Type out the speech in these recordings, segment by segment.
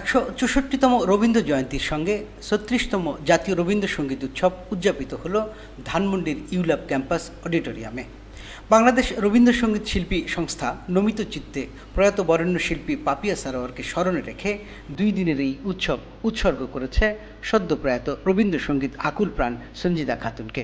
একশো চৌষট্টিতম রবীন্দ্র জয়ন্তীর সঙ্গে ছত্রিশতম জাতীয় রবীন্দ্রসঙ্গীত উৎসব উদযাপিত হল ধানমন্ডির ইউল্যাব ক্যাম্পাস অডিটোরিয়ামে। বাংলাদেশ রবীন্দ্রসঙ্গীত শিল্পী সংস্থা নমিত চিত্তে প্রয়াত বরেণ্য শিল্পী পাপিয়া সারোয়ারকে স্মরণে রেখে দুই দিনের এই উৎসব উৎসর্গ করেছে সদ্য প্রয়াত রবীন্দ্রসঙ্গীত আকুল প্রাণ সঞ্জিদা খাতুনকে।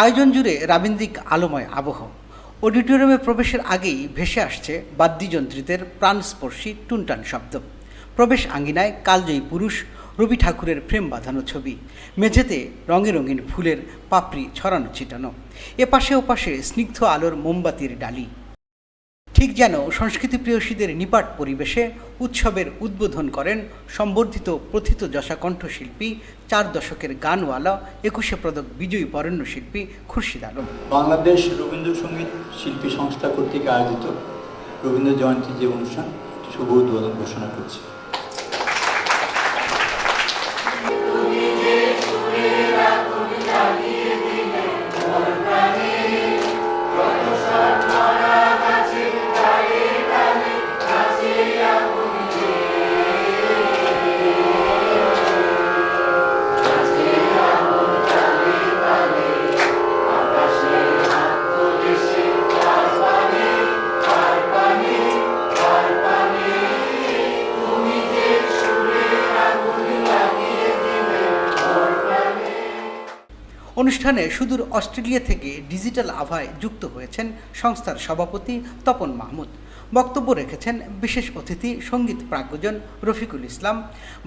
আয়োজন জুড়ে রাবিন্দিক আলোময় আবহ। অডিটোরিয়ামে প্রবেশের আগেই ভেসে আসছে বাদ্যযন্ত্রীদের প্রাণস্পর্শী টুনটান শব্দ। প্রবেশ আঙ্গিনায় কালজয়ী পুরুষ রবি ঠাকুরের ফ্রেম বাঁধানো ছবি, মেঝেতে রঙে রঙিন ফুলের পাপড়ি ছড়ানো ছিটানো, এপাশে ওপাশে স্নিগ্ধ আলোর মোমবাতির ডালি। ঠিক যেন সংস্কৃতি প্রিয়সীদের নিপাট পরিবেশে উৎসবের উদ্বোধন করেন সম্বর্ধিত প্রথিত যশা কণ্ঠশিল্পী, চার দশকের গানওয়ালা, একুশে পদক বিজয়ী বরেণ্য শিল্পী খুরশিদ আলম। বাংলাদেশ রবীন্দ্রসঙ্গীত শিল্পী সংস্থা কর্তৃক আয়োজিত রবীন্দ্র জয়ন্তী যে অনুষ্ঠান শুভ উদ্বোধন ঘোষণা করছি। অনুষ্ঠানে সুদূর অস্ট্রেলিয়া থেকে ডিজিটাল আভায় যুক্ত হয়েছেন সংস্থার সভাপতি তপন মাহমুদ। বক্তব্য রেখেছেন বিশেষ অতিথি সংগীত প্রাজ্ঞজন রফিকুল ইসলাম,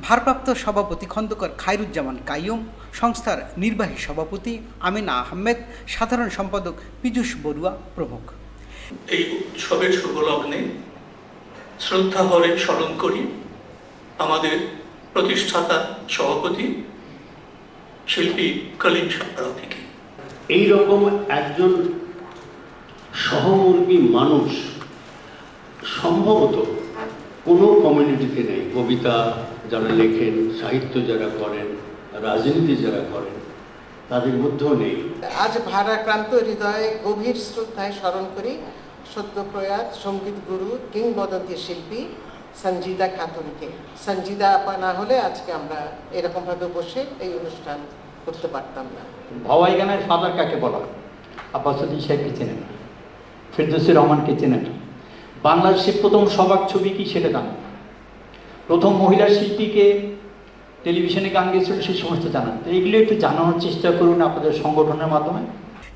ভারপ্রাপ্ত সভাপতি খন্দকার খায়রুজ্জামান কাইয়ুম, সংস্থার নির্বাহী সভাপতি আমিনা আহমেদ, সাধারণ সম্পাদক পীযূষ বড়ুয়া প্রমুখ। এই উৎসবের শুভলগ্নে শ্রদ্ধা ভরে স্মরণ করি আমাদের প্রতিষ্ঠাতা সভাপতি শিল্পী কলিম এই রকম একজন সহমর্মী মানুষ সম্ভবত কোনো কমিউনিটিতে নেই। কবিতা যারা লেখেন সাহিত্য যারা করেন রাজনীতি যারা করেন তাদের মধ্যেও নেই। আজ ভারাক্রান্ত হৃদয়ে গভীর শ্রদ্ধায় স্মরণ করি সদ্য প্রয়াত সংগীত গুরু কিংবদন্তি শিল্পী সঞ্জিদা খাতুনকে। সঞ্জিদা আপা না হলে আজকে আমরা এরকমভাবে বসে এই অনুষ্ঠান করতে পারতাম না। ভাওয়াই গানের ফাদার কাকে বলা হয়? আব্বাসুদ্দিন সাহেবকে চেনে না। ফেরদৌসি রহমানকে চেনে না। বাংলাদেশের প্রথম সবাক ছবি কি সেটা জানে না। প্রথম মহিলা শিল্পীকে টেলিভিশনে গান গেছিল সেই সমস্ত জানান তো এগুলো একটু জানানোর চেষ্টা করুন আপনাদের সংগঠনের মাধ্যমে।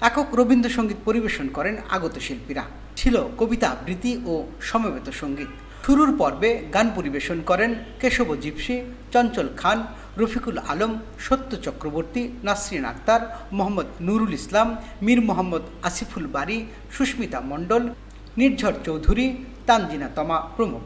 একক রবীন্দ্রসঙ্গীত পরিবেশন করেন আগত শিল্পীরা। ছিল কবিতা আবৃত্তি ও সমবেত সংগীত। শুরুর পর্বে গান পরিবেশন করেন কেশব জিপসি, চঞ্চল খান, রফিকুল আলম, সত্য চক্রবর্তী, নাসরিন আক্তার, মোহাম্মদ নুরুল ইসলাম, মীর মোহাম্মদ আসিফুল বারি, সুস্মিতা মণ্ডল, নির্ঝর চৌধুরী, তানজিনা তমা প্রমুখ।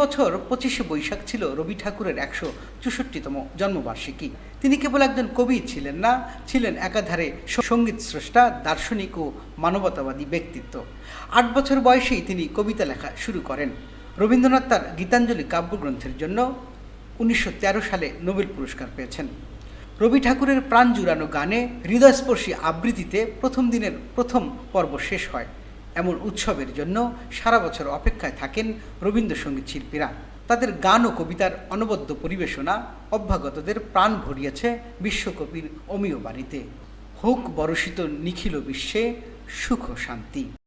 বছর পঁচিশে বৈশাখ ছিল রবি ঠাকুরের একশো চৌষট্টিতম জন্মবার্ষিকী। তিনি কেবল একজন কবি ছিলেন না, ছিলেন একাধারে সংগীত স্রষ্টা, দার্শনিক ও মানবতাবাদী ব্যক্তিত্ব। আট বছর বয়সেই তিনি কবিতা লেখা শুরু করেন। রবীন্দ্রনাথ তার গীতাঞ্জলি কাব্যগ্রন্থের জন্য উনিশশো তেরো সালে নোবেল পুরস্কার পেয়েছেন। রবি ঠাকুরের প্রাণ জুড়ানো গানে হৃদয়স্পর্শী আবৃত্তিতে প্রথম দিনের প্রথম পর্ব শেষ হয়। এমন উৎসবের জন্য সারা বছর অপেক্ষায় থাকেন রবীন্দ্রসঙ্গীত শিল্পীরা। তাদের গান ও কবিতার অনবদ্য পরিবেশনা অভ্যাগতদের প্রাণ ভরিয়েছে বিশ্বকবির অমীয় বাড়িতে হোক বরষিত নিখিল বিশ্বে সুখ শান্তি।